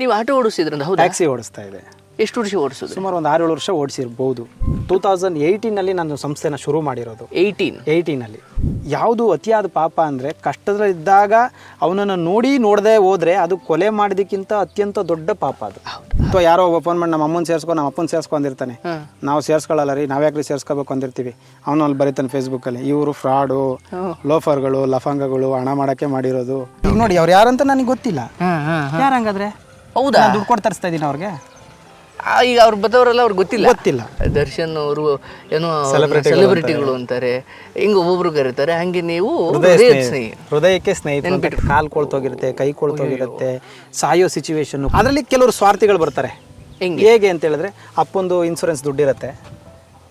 ನೀವು ಆಟೋ ಓಡಿಸಿದ್ರಿಂದ ಹೌದಾ? ಟ್ಯಾಕ್ಸಿ ಓಡಿಸ್ತಾ ಇದೆ. ಎಷ್ಟು ವರ್ಷ ಓಡಿಸೋದು ಸುಮಾರು ಒಂದು ಆರೇಳು ವರ್ಷ ಓಡಿಸಿರ್ಬೋದು. ಟೂ ತೌಸಂಡ್ ಏಯ್ಟೀನಲ್ಲಿ ನಾನು ಸಂಸ್ಥೆನ ಶುರು ಮಾಡಿರೋದು. ಏಯ್ಟೀನ್ ಏಯ್ಟೀನಲ್ಲಿ ಯಾವುದು ಅತಿಯಾದ ಪಾಪ ಅಂದರೆ ಕಷ್ಟದಲ್ಲಿದ್ದಾಗ ಅವನನ್ನು ನೋಡಿ ನೋಡದೆ ಹೋದ್ರೆ ಅದು ಕೊಲೆ ಮಾಡಿದಕ್ಕಿಂತ ಅತ್ಯಂತ ದೊಡ್ಡ ಪಾಪ ಅದು. ಅಥವಾ ಯಾರೋ ಒಬ್ಬ ಫೋನ್ ಮಾಡಿ ನಮ್ಮ ಅಮ್ಮನ ಸೇರಿಸ್ಕೊ ನಮ್ಮ ಅಪ್ಪನ ಸೇರಿಸ್ಕೊಂಡಿರ್ತಾನೆ ನಾವು ಸೇರಿಸ್ಕೊಳ್ಳಲ್ಲ ರೀ ನಾವ್ಯಾಕ್ರಿ ಸೇರಿಸ್ಕೋಬೇಕು ಅಂದಿರ್ತೀವಿ. ಅವನು ಅಲ್ಲಿ ಬರೀತಾನೆ ಫೇಸ್ಬುಕ್ಕಲ್ಲಿ ಇವರು ಫ್ರಾಡು ಲೋಫರ್ಗಳು ಲಫಂಗಗಳು ಹಣ ಮಾಡೋಕ್ಕೆ ಮಾಡಿರೋದು. ಈಗ ನೋಡಿ ಅವ್ರು ಯಾರಂತ ನನಗೆ ಗೊತ್ತಿಲ್ಲ. ಯಾರಂಗಾದ್ರೆ ಹೌದಾ? ದುಡ್ಡು ಕೊಟ್ಟು ತರಿಸ್ತಾ ಇದ್ದೀನಿ ಅವ್ರಿಗೆ. ಆ, ಈಗ ಅವ್ರು ಬದವರೆಲ್ಲ ಅವ್ರಿಗೆ ಗೊತ್ತಿಲ್ಲ. ಗೊತ್ತಿಲ್ಲ. ದರ್ಶನ್ ಅವರು ಏನೋ ಸೆಲೆಬ್ರಿಟಿಗಳು ಅಂತಾರೆ. ಹಿಂಗ ಒಬ್ಬೊಬ್ರು ಕರೀತಾರೆ. ಹಂಗೆ ನೀವು ಹೃದಯದ ಸ್ನೇಹಿ- ಹೃದಯಕ್ಕೆ ಸ್ನೇಹಿತರು ಕಾಲು ಕೊಳ್ತೋಗಿರುತ್ತೆ ಕೈ ಕೊಳ್ತೋಗಿರುತ್ತೆ ಸಾಯೋ ಸಿಚುವೇಶನ್ ಅದರಲ್ಲಿ ಕೆಲವರು ಸ್ವಾರ್ಥಿಗಳು ಬರ್ತಾರೆ. ಹೆಂಗೆ? ಹೇಗೆ ಅಂತ ಹೇಳಿದ್ರೆ ಅಪ್ಪಂದು ಇನ್ಸೂರೆನ್ಸ್ ದುಡ್ಡಿರುತ್ತೆ.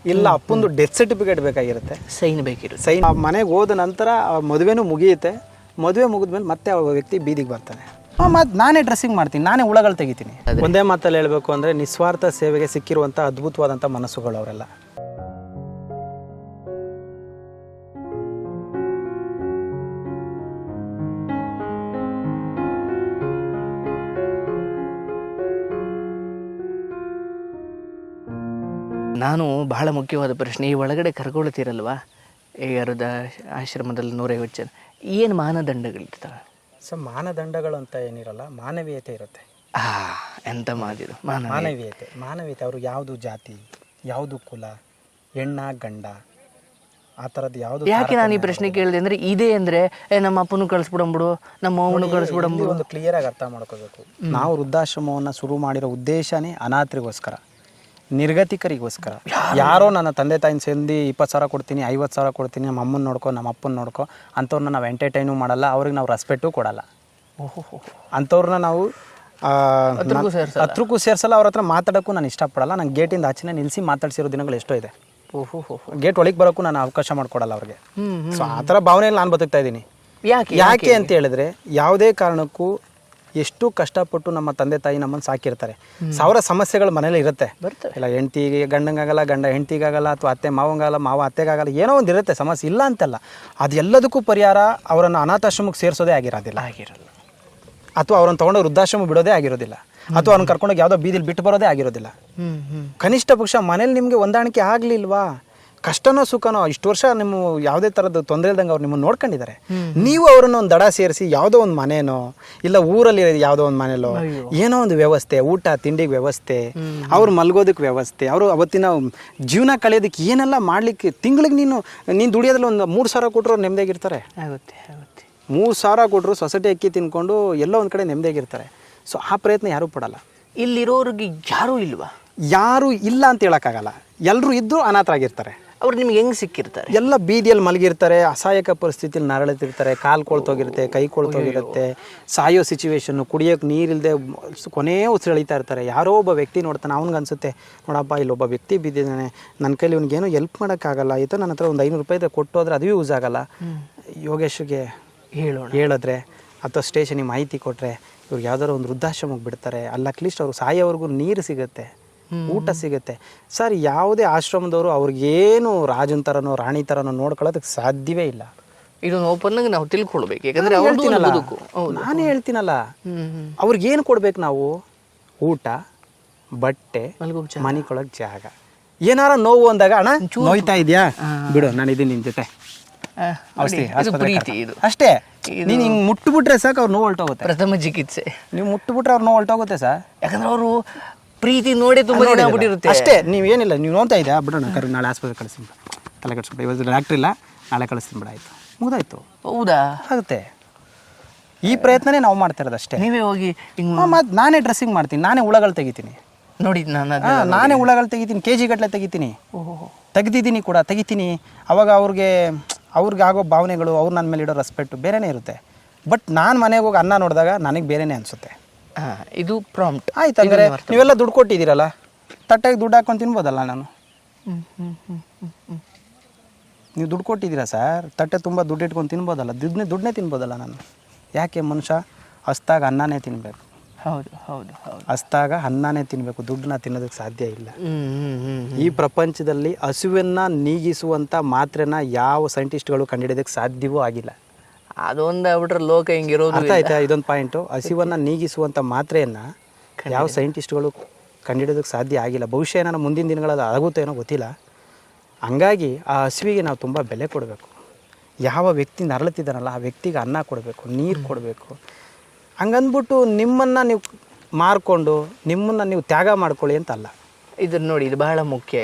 ಇಲ್ಲ ಅಪ್ಪಂದು ಡೆತ್ ಸರ್ಟಿಫಿಕೇಟ್ ಬೇಕಾಗಿರುತ್ತೆ. ಸೈನ್ ಬೇಕಿರುತ್ತೆ. ಸೈನ್ ಮನೆಗೆ ಹೋದ ನಂತರ ಆ ಮದುವೆನೂ ಮುಗಿಯುತ್ತೆ. ಮದುವೆ ಮುಗಿದ್ಮೇಲೆ ಮತ್ತೆ ಆ ವ್ಯಕ್ತಿ ಬೀದಿಗೆ ಬರ್ತಾನೆ. ಮತ್ತು ನಾನೇ ಡ್ರೆಸ್ಸಿಂಗ್ ಮಾಡ್ತೀನಿ ನಾನೇ ಹುಳಗಳು ತೆಗಿತೀನಿ. ಒಂದೇ ಮಾತಲ್ಲಿ ಹೇಳಬೇಕು ಅಂದರೆ ನಿಸ್ವಾರ್ಥ ಸೇವೆಗೆ ಸಿಕ್ಕಿರುವಂಥ ಅದ್ಭುತವಾದಂಥ ಮನಸ್ಸುಗಳು ಅವರೆಲ್ಲ. ನಾನು ಬಹಳ ಮುಖ್ಯವಾದ ಪ್ರಶ್ನೆ ಈ ಒಳಗಡೆ ಕರ್ಕೊಳ್ತೀರಲ್ವಾ? ಯಾರದ ಅರ್ಧ ಆಶ್ರಮದಲ್ಲಿ ನೂರೈವತ್ತು ಜನ. ಏನು ಮಾನದಂಡಗಳಿರ್ತವೆ? ಸೊ ಮಾನದಂಡಗಳು ಅಂತ ಏನಿರಲ್ಲ ಮಾನವೀಯತೆ ಇರುತ್ತೆ. ಎಂತ ಮಾತಿದು ಮಾನವ ಮಾನವೀಯತೆ. ಮಾನವೀಯತೆ ಅವರು ಯಾವುದು ಜಾತಿ ಯಾವುದು ಕುಲ ಹೆಣ್ಣ ಗಂಡ ಆ ಥರದ್ದು ಯಾವುದು ಯಾಕೆ ನಾನು ಈ ಪ್ರಶ್ನೆ ಕೇಳಿದೆ ಅಂದರೆ ಇದೇ ಅಂದರೆ ಏ, ನಮ್ಮ ಅಪ್ಪನು ಕಳಿಸ್ಬಿಡಂಬಿಡು ನಮ್ಮ ಅವನು ಕಳಿಸ್ಬಿಡಂಬಿಡು ಒಂದು ಕ್ಲಿಯರ್ ಆಗಿ ಅರ್ಥ ಮಾಡ್ಕೋಬೇಕು. ನಾವು ವೃದ್ಧಾಶ್ರಮವನ್ನು ಶುರು ಮಾಡಿರೋ ಉದ್ದೇಶನೇ ಅನಾಥರಿಗೋಸ್ಕರ. ನಿರ್ಗತಿಕರಿಗೋಸ್ಕರ. ಯಾರೋ? ನನ್ನ ತಂದೆ ತಾಯಿನ ಸೇರಿ ಇಪ್ಪತ್ತು ಸಾವಿರ ಕೊಡ್ತೀನಿ ಐವತ್ತು ಸಾವಿರ ಕೊಡ್ತೀನಿ ನಮ್ಮ ಅಮ್ಮನ ನೋಡ್ಕೊ ನಮ್ಮ ಅಪ್ಪನ ನೋಡ್ಕೊ ಅಂಥವ್ರನ್ನ ನಾವು ಎಂಟರ್ಟೈನು ಮಾಡಲ್ಲ ಅವ್ರಿಗೆ ನಾವು ರೆಸ್ಪೆಕ್ಟು ಕೊಡಲ್ಲ. ಅಂಥವ್ರನ್ನ ನಾವು ಹತ್ರಕ್ಕೂ ಸೇರ್ಸಲ್ಲ. ಅವ್ರ ಹತ್ರ ಮಾತಾಡೋಕ್ಕೂ ನಾನು ಇಷ್ಟಪಡಲ್ಲ ನಾನು ಗೇಟಿಂದ ಆಚೆನೇ ನಿಲ್ಲಿಸಿ ಮಾತಾಡ್ಸಿರೋ ದಿನಗಳು ಎಷ್ಟೋ ಇದೆ. ಗೇಟ್ ಒಳಗೆ ಬರೋಕ್ಕೂ ನಾನು ಅವಕಾಶ ಮಾಡಿಕೊಡಲ್ಲ ಅವ್ರಿಗೆ. ಸೊ ಆ ಥರ ಭಾವನೆಯಲ್ಲಿ ನಾನು ಬದುಕ್ತಾ ಇದ್ದೀನಿ. ಯಾಕೆ ಯಾಕೆ? ಅಂತ ಹೇಳಿದ್ರೆ ಯಾವುದೇ ಕಾರಣಕ್ಕೂ ಎಷ್ಟು ಕಷ್ಟಪಟ್ಟು ನಮ್ಮ ತಂದೆ ತಾಯಿ ನಮ್ಮನ್ನು ಸಾಕಿರ್ತಾರೆ. ಸಾವಿರ ಸಮಸ್ಯೆಗಳು ಮನೇಲಿ ಇರುತ್ತೆ. ಇಲ್ಲ ಹೆಂಡ್ತಿಗೆ ಗಂಡಂಗಾಗಲ್ಲ ಗಂಡ ಹೆಂಡತಿಗಾಗಲ್ಲ ಅಥವಾ ಅತ್ತೆ ಮಾವಂಗಾಗಲ್ಲ ಮಾವ ಅತ್ತೆಗಾಗಲ್ಲ ಏನೋ ಒಂದು ಇರುತ್ತೆ ಸಮಸ್ಯೆ ಇಲ್ಲ ಅಂತಲ್ಲ. ಅದೆಲ್ಲದಕ್ಕೂ ಪರಿಹಾರ ಅವರನ್ನು ಅನಾಥಾಶ್ರಮಕ್ಕೆ ಸೇರಿಸೋದೇ ಆಗಿರೋದಿಲ್ಲ. ಆಗಿರಲ್ಲ. ಅಥವಾ ಅವ್ರನ್ನ ತೊಗೊಂಡೋಗಿ ವೃದ್ಧಾಶ್ರಮ ಬಿಡೋದೇ ಆಗಿರೋದಿಲ್ಲ. ಅಥವಾ ಅವ್ರನ್ನ ಕರ್ಕೊಂಡೋಗಿ ಯಾವುದೋ ಬೀದಿಲಿ ಬಿಟ್ಟು ಬರೋದೇ ಆಗಿರೋದಿಲ್ಲ. ಕನಿಷ್ಠ ಪಕ್ಷ ಮನೇಲಿ ನಿಮಗೆ ಹೊಂದಾಣಿಕೆ ಆಗಲಿಲ್ವಾ? ಕಷ್ಟನೋ ಸುಖನೋ ಇಷ್ಟು ವರ್ಷ ನಿಮ್ಮ ಯಾವುದೇ ಥರದ ತೊಂದರೆ ಇಲ್ದಂಗೆ ಅವ್ರು ನಿಮ್ಮನ್ನು ನೋಡ್ಕೊಂಡಿದ್ದಾರೆ. ನೀವು ಅವ್ರನ್ನ ಒಂದು ದಡ ಸೇರಿಸಿ ಯಾವುದೋ ಒಂದು ಮನೇನೋ ಇಲ್ಲ ಊರಲ್ಲಿ ಯಾವುದೋ ಒಂದು ಮನೇಲೋ ಏನೋ ಒಂದು ವ್ಯವಸ್ಥೆ ಊಟ ತಿಂಡಿಗೆ ವ್ಯವಸ್ಥೆ ಅವ್ರು ಮಲ್ಗೋದಕ್ಕೆ ವ್ಯವಸ್ಥೆ ಅವರು ಅವತ್ತಿನ ಜೀವನ ಕಳೆಯೋದಕ್ಕೆ ಏನೆಲ್ಲ ಮಾಡಲಿಕ್ಕೆ ತಿಂಗಳಿಗೆ ನೀನು ನೀನು ದುಡಿಯೋದ್ರಲ್ಲಿ ಒಂದು ಮೂರು ಸಾವಿರ ಕೊಟ್ಟರು ಅವ್ರು ನೆಮ್ಮದಿಯಾಗಿರ್ತಾರೆ ಮೂರು ಸಾವಿರ ಕೊಟ್ಟರು ಸೊಸೈಟಿ ಅಕ್ಕಿ ತಿನ್ಕೊಂಡು ಎಲ್ಲೋ ಒಂದು ಕಡೆ ನೆಮ್ಮದಿಯಾಗಿರ್ತಾರೆ. ಸೊ ಆ ಪ್ರಯತ್ನ ಯಾರೂ ಪಡಲ್ಲ. ಇಲ್ಲಿರೋರಿಗೆ ಯಾರೂ ಇಲ್ವಾ? ಯಾರು ಇಲ್ಲ ಅಂತ ಹೇಳೋಕ್ಕಾಗಲ್ಲ. ಎಲ್ಲರೂ ಇದ್ದರೂ ಅನಾಥರಾಗಿರ್ತಾರೆ. ಅವ್ರು ನಿಮ್ಗೆ ಹೆಂಗ್ ಸಿಕ್ಕಿರ್ತಾರೆ? ಎಲ್ಲ ಬೀದಿಯಲ್ಲಿ ಮಲಗಿರ್ತಾರೆ ಅಸಹಾಯಕ ಪರಿಸ್ಥಿತಿಯಲ್ಲಿ ನರಳತಿರ್ತಾರೆ ಕಾಲು ಕೊಳ್ತೋಗಿರುತ್ತೆ ಕೈ ಕೊಳ್ತೋಗಿರುತ್ತೆ ಸಾಯೋ ಸಿಚುವೇಶನ್ನು ಕುಡಿಯೋಕೆ ನೀರಿಲ್ಲದೆ ಕೊನೇ ಉಸಿರೆಳಿತಾ ಇರ್ತಾರೆ. ಯಾರೋ ಒಬ್ಬ ವ್ಯಕ್ತಿ ನೋಡ್ತಾನೆ ಅವ್ನಿಗೆ ಅನ್ಸುತ್ತೆ ನೋಡಪ್ಪ ಇಲ್ಲೊಬ್ಬ ವ್ಯಕ್ತಿ ಬಿದ್ದಿದ್ದಾನೆ ನನ್ನ ಕೈಲಿ ಇವ್ನಿಗೇನು ಎಲ್ಪ್ ಮಾಡೋಕ್ಕಾಗಲ್ಲ ಆಯಿತು ನನ್ನ ಹತ್ರ ಒಂದು ಐನೂರು ರೂಪಾಯಿ ಕೊಟ್ಟು ಹೋದ್ರೆ ಅದು ಯೂಸ್ ಆಗಲ್ಲ. ಯೋಗೇಶ್ಗೆ ಹೇಳೋಣ. ಹೇಳಿದ್ರೆ ಅಥವಾ ಸ್ಟೇಷನಿಗೆ ಮಾಹಿತಿ ಕೊಟ್ಟರೆ ಇವ್ರಿಗೆ ಯಾವ್ದಾದ್ರು ಒಂದು ವೃದ್ಧಾಶ್ರಮಕ್ಕೆ ಬಿಡ್ತಾರೆ ಅಲ್ಲಿ ಅಟ್ಲೀಸ್ಟ್ ಅವ್ರು ಸಾಯೋವರೆಗೂ ನೀರು ಸಿಗುತ್ತೆ. ಊಟ ಸಿಗುತ್ತೆ. ಸರ್ ಯಾವುದೇ ಆಶ್ರಮದವರು ಅವ್ರಿಗೇನು ರಾಜನ್ ಥರನೋ ರಾಣಿ ಥರನೋ ನೋಡ್ಕೊಳ್ಳೋದಕ್ಕೆ ಸಾಧ್ಯವೇ ಇಲ್ಲ. ಇದೊಂದು ಓಪನ್ ಆಗಿ ನಾವು ತಿಳ್ಕೊಳ್ಬೇಕು. ಯಾಕಂದ್ರೆ ನಾನೇ ಹೇಳ್ತೀನಲ್ಲ. ಅವ್ರಿಗೇನು ಕೊಡ್ಬೇಕು ನಾವು? ಊಟ ಬಟ್ಟೆ. ಮನಿಕೊಳಕ್ ಜಾಗ. ಏನಾರ ನೋವು ಅಂದಾಗ ಅಣ್ಣ ನೋಯ್ತಾ ಇದೆಯಾ? ಬಿಡು ನಾನು ಇದೀನಿ ನಿನ್ ಜೊತೆ. ಅಷ್ಟೇ. ನೀನು ಹಿಂಗೆ ಮುಟ್ಟುಬಿಟ್ರೆ ಸಾಕು ಅವ್ರು ನೋವು ಹೊಲ್ಟೋಗುತ್ತೆ ಪ್ರಥಮ ಚಿಕಿತ್ಸೆ. ನೀವು ಮುಟ್ಟುಬಿಟ್ರೆ ಅವ್ರು ನೋವು ಹೊಲ್ಟೋಗುತ್ತೆ ಸರ್. ಯಾಕಂದ್ರೆ ಅವರು ಪ್ರೀತಿ ನೋಡಿ ತುಂಬ ದಿನ ಆಗ್ಬಿಟ್ಟಿರುತ್ತೆ. ಅಷ್ಟೇ ನೀವು ಏನಿಲ್ಲ ನೀವು ನೋಡ್ತಾ ಇದ್ದೆ ಬಿಡೋಣ ಕರೆ ನಾಳೆ ಆಸ್ಪತ್ರೆ ಕಳಿಸ್ತೀನಿ ತಲೆ ಕಟ್ಸ್ಬಿಡ ಇವತ್ತು ಡಾಕ್ಟ್ರ್ ಇಲ್ಲ ನಾಳೆ ಕಳಿಸ್ತೀನಿ ಬಿಡ ಆಯಿತು. ಮುಗ್ದಾಯ್ತು. ಹೌದಾ? ಆಗುತ್ತೆ. ಈ ಪ್ರಯತ್ನನೇ ನಾವು ಮಾಡ್ತಾ ಇರೋದು ಅಷ್ಟೇ. ನೀವೇ ಹೋಗಿ ಮತ್ತೆ ನಾನೇ ಡ್ರೆಸ್ಸಿಂಗ್ ಮಾಡ್ತೀನಿ ನಾನೇ ಹುಳಗಳು ತೆಗಿತೀನಿ. ನೋಡಿ ನಾನು ನಾನೇ ಹುಳಗಳು ತೆಗಿತೀನಿ ಕೆ ಜಿ ಗಟ್ಟಲೆ ತೆಗಿತೀನಿ ತೆಗ್ದಿದ್ದೀನಿ ಕೂಡ ತೆಗಿತೀನಿ. ಅವಾಗ ಅವ್ರಿಗೆ ಅವ್ರಿಗೆ ಆಗೋ ಭಾವನೆಗಳು ಅವ್ರು ನನ್ನ ಮೇಲೆ ಇಡೋ ರೆಸ್ಪೆಕ್ಟು ಬೇರೆನೇ ಇರುತ್ತೆ. ಬಟ್ ನಾನು ಮನೆಗೆ ಹೋಗಿ ಅನ್ನ ನೋಡಿದಾಗ ನನಗೆ ಬೇರೆನೇ ಅನಿಸುತ್ತೆ. ಇದು ಪ್ರಾಂಪ್ಟ್ ಆಯ್ತು ಅಂದರೆ ನೀವೆಲ್ಲ ದುಡ್ಡು ಕೊಟ್ಟಿದ್ದೀರಲ್ಲ ತಟ್ಟೆಗೆ ದುಡ್ಡು ಹಾಕೊಂಡು ತಿನ್ಬೋದಲ್ಲ ನಾನು? ನೀವು ದುಡ್ಡು ಕೊಟ್ಟಿದ್ದೀರಾ ಸರ್? ತಟ್ಟೆ ತುಂಬ ದುಡ್ಡು ಇಟ್ಕೊಂಡು ತಿನ್ಬೋದಲ್ಲ ದುಡ್ಡನ್ನೇ ದುಡ್ಡನ್ನೇ ತಿನ್ಬೋದಲ್ಲ ನಾನು. ಯಾಕೆ ಮನುಷ್ಯ ಹಸ್ತಾಗ ಅನ್ನನೇ ತಿನ್ನಬೇಕು ಹೌದು ಹೌದು ಹೌದು. ಹಸ್ತಾಗ ಅನ್ನನೇ ತಿನ್ನಬೇಕು ದುಡ್ಡನ್ನ ತಿನ್ನೋದಕ್ಕೆ ಸಾಧ್ಯ ಇಲ್ಲ. ಈ ಪ್ರಪಂಚದಲ್ಲಿ ಹಸುವನ್ನ ನೀಗಿಸುವಂಥ ಮಾತ್ರೆನ ಯಾವ ಸೈಂಟಿಸ್ಟ್ಗಳು ಕಂಡುಹಿಡಿಯೋದಕ್ಕೆ ಸಾಧ್ಯವೂ ಆಗಿಲ್ಲ. ಅದೊಂದು ಬಿಟ್ರೆ ಲೋಕ ಹಿಂಗಿರೋದು ಅರ್ಥ ಆಯ್ತಾ? ಇದೊಂದು ಪಾಯಿಂಟು ಹಸಿವನ್ನ ನೀಗಿಸುವಂಥ ಮಾತ್ರೆಯನ್ನ ಯಾವ ಸೈಂಟಿಸ್ಟ್ಗಳು ಕಂಡಿಡೋದಕ್ಕೆ ಸಾಧ್ಯ ಆಗಿಲ್ಲ. ಬಹುಶಃ ಏನಾರ ಮುಂದಿನ ದಿನಗಳಲ್ಲಿ ಆಗುತ್ತೇನೋ ಗೊತ್ತಿಲ್ಲ. ಹಂಗಾಗಿ ಆ ಹಸಿವಿಗೆ ನಾವು ತುಂಬ ಬೆಲೆ ಕೊಡಬೇಕು. ಯಾವ ವ್ಯಕ್ತಿ ನರಳುತ್ತಿದ್ದಾನಲ್ಲ ಆ ವ್ಯಕ್ತಿಗೆ ಅನ್ನ ಕೊಡಬೇಕು ನೀರು ಕೊಡಬೇಕು. ಹಂಗಂದ್ಬಿಟ್ಟು ನಿಮ್ಮನ್ನು ನೀವು ಮಾರ್ಕೊಂಡು ನಿಮ್ಮನ್ನು ನೀವು ತ್ಯಾಗ ಮಾಡ್ಕೊಳ್ಳಿ ಅಂತ ಅಲ್ಲ ಇದನ್ನ ನೋಡಿ ಇದು ಬಹಳ ಮುಖ್ಯ.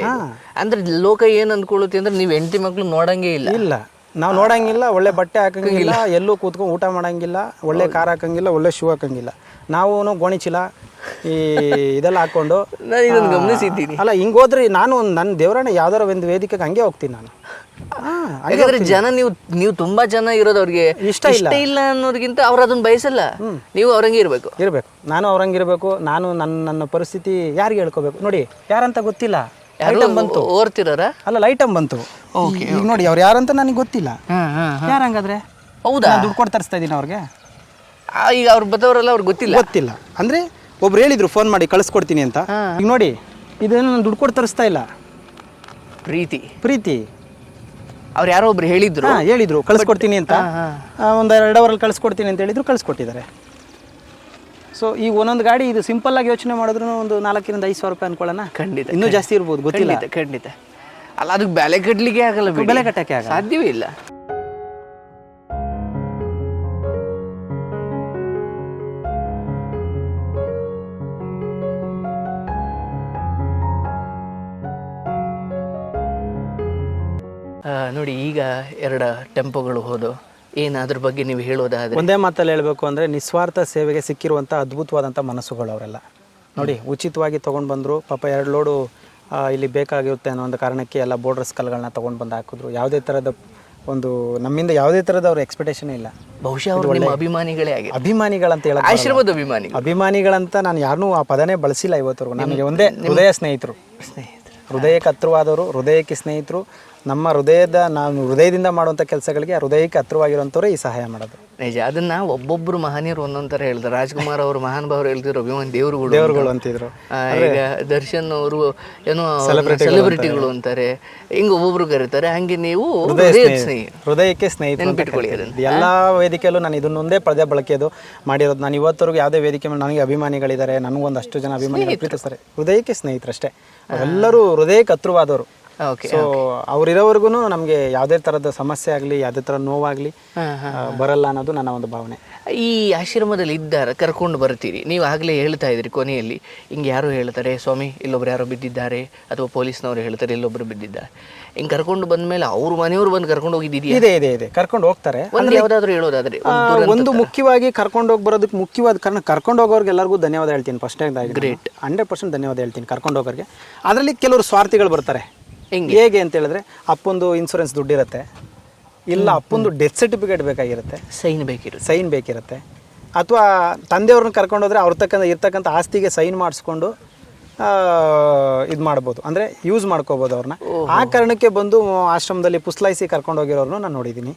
ಅಂದ್ರೆ ಲೋಕ ಏನ್ ಅಂದ್ಕೊಳ್ಳುತ್ತೆ ಅಂದ್ರೆ ನೀವು ಹೆಂಡತಿ ಮಕ್ಳು ನೋಡಂಗೇ ಇಲ್ಲ. ಇಲ್ಲ. ನಾವು ನೋಡಂಗಿಲ್ಲ ಒಳ್ಳೆ ಬಟ್ಟೆ ಹಾಕಂಗಿಲ್ಲ ಎಲ್ಲೂ ಕೂತ್ಕೊಂಡು ಊಟ ಮಾಡಂಗಿಲ್ಲ ಒಳ್ಳೆ ಕಾರ್ ಹಾಕಂಗಿಲ್ಲ ಒಳ್ಳೆ ಶೂ ಹಾಕಂಗಿಲ್ಲ. ನಾವು ಗೋಣಿ ಚೀಲ ಈ ಇದೆಲ್ಲ ಹಾಕೊಂಡು. ಗಮನಿಸಿದ್ದೀನಿ. ಅಲ್ಲ ಹಿಂಗೆ ಹೋದ್ರೆ ನಾನು ನನ್ನ ದೇವರನ್ನ ಯಾವ್ದಾರ ಒಂದು ವೇದಿಕೆಗೆ ಹಂಗೆ ಹೋಗ್ತೀನಿ ನಾನು. ಹಾಗಾದ್ರೆ ಹಂಗೆ ಜನ ನೀವು ನೀವು ತುಂಬಾ ಜನ ಇರೋದು ಅವ್ರಿಗೆ ಇಷ್ಟ ಇಲ್ಲ. ಇಲ್ಲ ಅನ್ನೋದಕ್ಕಿಂತ ಅವ್ರು ಅದನ್ನ ಬಯಸಲ್ಲ. ನೀವು ಅವ್ರಂಗೆ ಇರ್ಬೇಕು. ಇರಬೇಕು. ನಾನು ಅವ್ರಂಗಿರ್ಬೇಕು ನಾನು ನನ್ನ ನನ್ನ ಪರಿಸ್ಥಿತಿ ಯಾರಿಗೆ ಹೇಳ್ಕೋಬೇಕು? ನೋಡಿ ಯಾರಂತ ಗೊತ್ತಿಲ್ಲ. ಐಟಮ್ ಬಂತು. ಓರ್ತಿರಾರ ಅಲ್ಲ ಲೈಟಮ್ ಬಂತು. ಈಗ ನೋಡಿ ಅವ್ರು ಯಾರಂತ ನನಗೆ ಗೊತ್ತಿಲ್ಲ. ಯಾರಂಗಾದ್ರೆ ಹೌದಾ? ನಾನು ದುಡ್ಡು ಕೊಟ್ಟು ತರಿಸ್ತಾ ಇದ್ದೀನಿ ಅವ್ರಿಗೆ. ಈಗ ಅವ್ರು ಬದವರೆಲ್ಲ ಅವ್ರಿಗೆ ಗೊತ್ತಿಲ್ಲ? ಗೊತ್ತಿಲ್ಲ. ಅಂದ್ರೆ ಒಬ್ರು ಹೇಳಿದ್ರು ಫೋನ್ ಮಾಡಿ ಕಳಿಸ್ಕೊಡ್ತೀನಿ ಅಂತ. ಈಗ ನೋಡಿ ಇದನ್ನು ನಾನು ದುಡ್ಡು ಕೊಟ್ಟು ತರಿಸ್ತಾ ಇಲ್ಲ. ಪ್ರೀತಿ. ಪ್ರೀತಿ. ಅವ್ರು ಯಾರೋ ಒಬ್ರು ಹೇಳಿದ್ರು? ಹೇಳಿದ್ರು ಕಳಿಸ್ಕೊಡ್ತೀನಿ ಅಂತ. ಒಂದು ಎರಡು ಅವರಲ್ಲಿ ಕಳಿಸ್ಕೊಡ್ತೀನಿ ಅಂತ ಹೇಳಿದ್ರು ಕಳಿಸ್ಕೊಟ್ಟಿದ್ದಾರೆ. ಸೊ ಈ ಒಂದೊಂದು ಗಾಡಿ ಇದು ಸಿಂಪಲ್ ಆಗಿ ಯೋಚನೆ ಮಾಡಿದ್ರು ಒಂದು ನಾಲ್ಕರಿಂದ ಐದು ಸಾವಿರ ರೂಪಾಯಿ ಅನ್ಕೊಳ್ಳೋಣ? ಖಂಡಿತ ಇನ್ನೂ ಜಾಸ್ತಿ ಇರ್ಬೋದು ಗೊತ್ತಿಲ್ಲ. ಖಂಡಿತ ಖಂಡಿತ. ಅಲ್ಲ ಅದಕ್ಕೆ ಬೆಲೆ ಕಟ್ಟಲಿಕ್ಕೆ ಆಗಲ್ಲ ಬಿಡಿ. ಬೆಲೆ ಕಟ್ಟಕ್ಕೆ ಆಗಲ್ಲ. ಸಾಧ್ಯವೇ ಇಲ್ಲ. ಆ, ನೋಡಿ ಈಗ ಎರಡು ಟೆಂಪೋಗಳು ಹೋದು ಏನು ಅದ್ರ ಬಗ್ಗೆ ನೀವು ಹೇಳೋದಾದ್ರೆ? ಒಂದೇ ಮಾತಲ್ಲಿ ಹೇಳಬೇಕು ಅಂದರೆ ನಿಸ್ವಾರ್ಥ ಸೇವೆಗೆ ಸಿಕ್ಕಿರುವಂಥ ಅದ್ಭುತವಾದಂಥ ಮನಸ್ಸುಗಳು ಅವರೆಲ್ಲ ನೋಡಿ ಉಚಿತವಾಗಿ ತೊಗೊಂಡು ಬಂದರು ಪಾಪ ಎರಡು ಲೋಡು ಇಲ್ಲಿ ಬೇಕಾಗಿರುತ್ತೆ ಅನ್ನೋ ಒಂದು ಕಾರಣಕ್ಕೆ ಎಲ್ಲ ಬೋರ್ಡರ್ಸ್ ಕಲ್ಗಳನ್ನ ತೊಗೊಂಡು ಬಂದು ಹಾಕಿದ್ರು. ಯಾವುದೇ ಥರದ ಒಂದು ನಮ್ಮಿಂದ ಯಾವುದೇ ಥರದ ಅವ್ರ ಎಕ್ಸ್ಪೆಕ್ಟೇಷನ್ ಇಲ್ಲ. ಬಹುಶಃ ಅವರು ಅಭಿಮಾನಿಗಳೇ ಆಗಿ ಅಭಿಮಾನಿಗಳಂತ ಹೇಳಿ ಆಶೀರ್ವಾದ ಅಭಿಮಾನಿ ಅಭಿಮಾನಿಗಳಂತ ನಾನು ಯಾರನ್ನೂ ಆ ಪದನೇ ಬಳಸಿಲ್ಲ ಇವತ್ತರೆಗೂ ನಮಗೆ ಒಂದೇ ಹೃದಯ ಸ್ನೇಹಿತರು. ಸ್ನೇಹಿತರು. ಹೃದಯಕ್ಕೆ ಹತ್ರವಾದವರು ಹೃದಯಕ್ಕೆ ಸ್ನೇಹಿತರು ನಮ್ಮ ಹೃದಯದ ನಾವು ಹೃದಯದಿಂದ ಮಾಡುವಂಥ ಕೆಲಸಗಳಿಗೆ ಹೃದಯಕ್ಕೆ ಹತ್ರವಾಗಿರುವಂಥವ್ರೆ ಈ ಸಹಾಯ ಮಾಡೋದು. ನಿಜ ಅದನ್ನ ಒಬ್ಬೊಬ್ರು ಮಹನೀಯರು ಒಂದೊಂದು ಥರ ಹೇಳ್ತಾರೆ. ರಾಜ್ಕುಮಾರ್ ಅವರು ಮಹಾನ್ ಭಾವರು ಹೇಳ್ತಿದ್ರು ಅಭಿಮಾನಿ ದೇವರುಗಳು ದೇವರುಗಳು ಅಂತಿದ್ರು. ಈಗ ದರ್ಶನ್ ಅವರು ಏನೋ ಸೆಲೆಬ್ರಿಟಿಗಳು ಅಂತಾರೆ. ಹಿಂಗೆ ಒಬ್ಬೊಬ್ರು ಕರೀತಾರೆ ಹಂಗೆ ನೀವು ಹೃದಯಕ್ಕೆ ಸ್ನೇಹಿತ ಕರಿತೀವಿ. ಎಲ್ಲಾ ವೇದಿಕೆಯಲ್ಲೂ ನಾನು ಇದನ್ನೊಂದೇ ಪದೇ ಬಳಕೆದು ಮಾಡಿರೋದು. ನಾನು ಇವತ್ತರೆಗೂ ಯಾವುದೇ ವೇದಿಕೆ ಮೇಲೆ ನನಗೆ ಅಭಿಮಾನಿಗಳಿದ್ದಾರೆ ನನಗೊಂದಷ್ಟು ಜನ ಅಭಿಮಾನಿಗಳು ಪ್ರೀತಿಸ್ತಾರೆ. ಹೃದಯಕ್ಕೆ ಸ್ನೇಹಿತರಷ್ಟೇ. ಎಲ್ಲರೂ ಹೃದಯಕ್ಕೆ ಹತ್ರವಾದವರು. ಸೊ ಅವ್ರಿರೋವರೆಗೂ ನಮಗೆ ಯಾವುದೇ ಥರದ ಸಮಸ್ಯೆ ಆಗಲಿ ಯಾವುದೇ ಥರ ನೋವಾಗಲಿ ಬರಲ್ಲ ಅನ್ನೋದು ನನ್ನ ಒಂದು ಭಾವನೆ. ಈ ಆಶ್ರಮದಲ್ಲಿ ಇದ್ದಾರೆ ಕರ್ಕೊಂಡು ಬರ್ತೀರಿ. ನೀವು ಆಗಲೇ ಹೇಳ್ತಾ ಇದ್ರಿ ಕೊನೆಯಲ್ಲಿ. ಹಿಂಗೆ ಯಾರು ಹೇಳ್ತಾರೆ ಸ್ವಾಮಿ ಇಲ್ಲೊಬ್ರು ಯಾರೋ ಬಿದ್ದಿದ್ದಾರೆ ಅಥವಾ ಪೊಲೀಸ್ನವರು ಹೇಳ್ತಾರೆ ಇಲ್ಲೊಬ್ರು ಬಿದ್ದಿದ್ದಾರೆ. ಹಿಂಗೆ ಕರ್ಕೊಂಡು ಬಂದ್ಮೇಲೆ ಅವ್ರ ಮನೆಯವರು ಬಂದು ಕರ್ಕೊಂಡು ಹೋಗಿದ್ದೀರಿ? ಇದೆ ಇದೆ ಇದೆ. ಕರ್ಕೊಂಡು ಹೋಗ್ತಾರೆ. ಒಂದು ಯಾವುದಾದ್ರೂ ಹೇಳೋದಾದ್ರೆ ಒಂದು ಮುಖ್ಯವಾಗಿ ಕರ್ಕೊಂಡು ಹೋಗಿ ಬರೋದಕ್ಕೆ ಮುಖ್ಯವಾದ ಕಾರಣ ಕರ್ಕೊಂಡು ಹೋಗೋರ್ಗೆ ಎಲ್ಲರಿಗೂ ಧನ್ಯವಾದ ಹೇಳ್ತೀನಿ ಫಸ್ಟ್ ಗ್ರೇಟ್ ಹಂಡ್ರೆಡ್ ಪರ್ಸೆಂಟ್ ಧನ್ಯವಾದ ಹೇಳ್ತೀನಿ ಕರ್ಕೊಂಡು ಹೋಗೋರಿಗೆ. ಅದರಲ್ಲಿ ಕೆಲವರು ಸ್ವಾರ್ಥಿಗಳು ಬರ್ತಾರೆ. ಹೆಂಗೆ? ಅಂತ ಹೇಳಿದ್ರೆ ಅಪ್ಪಂದು ಇನ್ಸೂರೆನ್ಸ್ ದುಡ್ಡಿರುತ್ತೆ. ಇಲ್ಲ ಅಪ್ಪಂದು ಡೆತ್ ಸರ್ಟಿಫಿಕೇಟ್ ಬೇಕಾಗಿರುತ್ತೆ. ಸೈನ್ ಬೇಕಿರುತ್ತೆ. ಸೈನ್ ಬೇಕಿರುತ್ತೆ. ಅಥವಾ ತಂದೆಯವ್ರನ್ನ ಕರ್ಕೊಂಡೋದ್ರೆ ಅವ್ರ ತಕ್ಕಂಥ ಇರ್ತಕ್ಕಂಥ ಆಸ್ತಿಗೆ ಸೈನ್ ಮಾಡಿಸ್ಕೊಂಡು ಇದು ಮಾಡ್ಬೋದು. ಅಂದರೆ ಯೂಸ್ ಮಾಡ್ಕೋಬೋದು ಅವ್ರನ್ನ. ಆ ಕಾರಣಕ್ಕೆ ಬಂದು ಆಶ್ರಮದಲ್ಲಿ ಪುಸ್ಲಾಯಿಸಿ ಕರ್ಕೊಂಡು ಹೋಗಿರೋರ್ನು ನಾನು ನೋಡಿದ್ದೀನಿ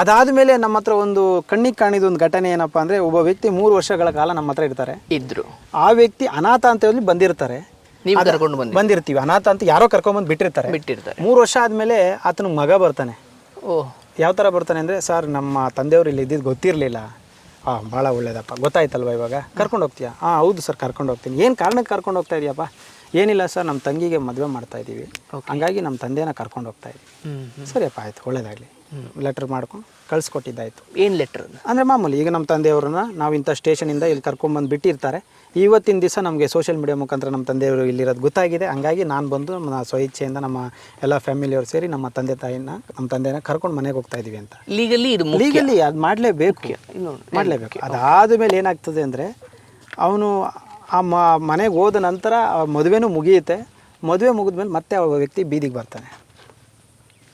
ಅದಾದ್ಮೇಲೆ ನಮ್ಮ ಹತ್ರ ಒಂದು ಕಣ್ಣಿಗೆ ಕಾಣಿದ ಒಂದು ಘಟನೆ ಏನಪ್ಪಾ ಅಂದ್ರೆ ಒಬ್ಬ ವ್ಯಕ್ತಿ ಮೂರು ವರ್ಷಗಳ ಕಾಲ ನಮ್ಮ ಹತ್ರ ಇರ್ತಾರೆ. ಇದ್ರು. ಆ ವ್ಯಕ್ತಿ ಅನಾಥ ಅಂತ ಹೇಳಿ ಬಂದಿರ್ತಾರೆ. ನೀವು ಕರ್ಕೊಂಡು ಬಂದು ಬಂದಿರ್ತೀವಿ. ಅನಾಥ ಅಂತ ಯಾರೋ ಕರ್ಕೊಂಬಂದು ಬಿಟ್ಟಿರ್ತಾರೆ. ಬಿಟ್ಟಿರ್ತಾರೆ. ಮೂರು ವರ್ಷ ಆದ್ಮೇಲೆ ಆತನ ಮಗ ಬರ್ತಾನೆ. ಓ. ಯಾವ ಥರ ಬರ್ತಾನೆ ಅಂದರೆ ಸರ್ ನಮ್ಮ ತಂದೆಯವರು ಇಲ್ಲಿ ಇದ್ದಿದ್ದು ಗೊತ್ತಿರಲಿಲ್ಲ. ಹಾಂ ಭಾಳ ಒಳ್ಳೇದಪ್ಪ. ಗೊತ್ತಾಯ್ತಲ್ವ ಇವಾಗ? ಕರ್ಕೊಂಡು ಹೋಗ್ತೀಯಾ? ಹಾಂ ಹೌದು ಸರ್ ಕರ್ಕೊಂಡು ಹೋಗ್ತೀನಿ. ಏನು ಕಾರಣಕ್ಕೆ ಕರ್ಕೊಂಡು ಹೋಗ್ತಾ ಇದೀಯಪ್ಪ? ಏನಿಲ್ಲ ಸರ್ ನಮ್ಮ ತಂಗಿಗೆ ಮದುವೆ ಮಾಡ್ತಾ ಇದ್ದೀವಿ ಹಂಗಾಗಿ ನಮ್ಮ ತಂದೆನ ಕರ್ಕೊಂಡು ಹೋಗ್ತಾ ಇದ್ದೀವಿ ಸರಿಯಪ್ಪ ಆಯ್ತು. ಒಳ್ಳೇದಾಗಲಿ. ಲೆಟ್ರ್ ಮಾಡ್ಕೊಂಡು ಕಳಿಸ್ಕೊಟ್ಟಿದ್ದಾಯ್ತು. ಏನು ಲೆಟರ್ ಅದು? ಅಂದರೆ ಮಾಮೂಲಿ ಈಗ ನಮ್ಮ ತಂದೆಯವ್ರನ್ನ ನಾವು ಇಂಥ ಸ್ಟೇಷನಿಂದ ಇಲ್ಲಿ ಕರ್ಕೊಂಬಂದು ಬಿಟ್ಟಿರ್ತಾರೆ. ಇವತ್ತಿನ ದಿವಸ ನಮಗೆ ಸೋಷಿಯಲ್ ಮೀಡಿಯಾ ಮುಖಾಂತರ ನಮ್ಮ ತಂದೆಯವರು ಇಲ್ಲಿರೋದು ಗೊತ್ತಾಗಿದೆ. ಹಂಗಾಗಿ ನಾನು ಬಂದು ನಮ್ಮ ಸ್ವಇಚ್ಛೆಯಿಂದ ನಮ್ಮ ಎಲ್ಲ ಫ್ಯಾಮಿಲಿಯವರು ಸೇರಿ ನಮ್ಮ ತಂದೆ ತಾಯಿನ ನಮ್ಮ ತಂದೆನ ಕರ್ಕೊಂಡು ಮನೆಗೆ ಹೋಗ್ತಾ ಇದ್ದೀವಿ ಅಂತ. ಲೀಗಲಿ ಇದು ಲೀಗಲಿ ಅದು ಮಾಡಲೇಬೇಕು. ಮಾಡಲೇಬೇಕು. ಅದಾದ ಮೇಲೆ ಏನಾಗ್ತದೆ ಅಂದರೆ ಅವನು ಆ ಮ ಮನೆಗೆ ಹೋದ ನಂತರ ಮದುವೆನೂ ಮುಗಿಯುತ್ತೆ. ಮದುವೆ ಮುಗಿದ್ಮೇಲೆ ಮತ್ತೆ ಆ ವ್ಯಕ್ತಿ ಬೀದಿಗೆ ಬರ್ತಾನೆ.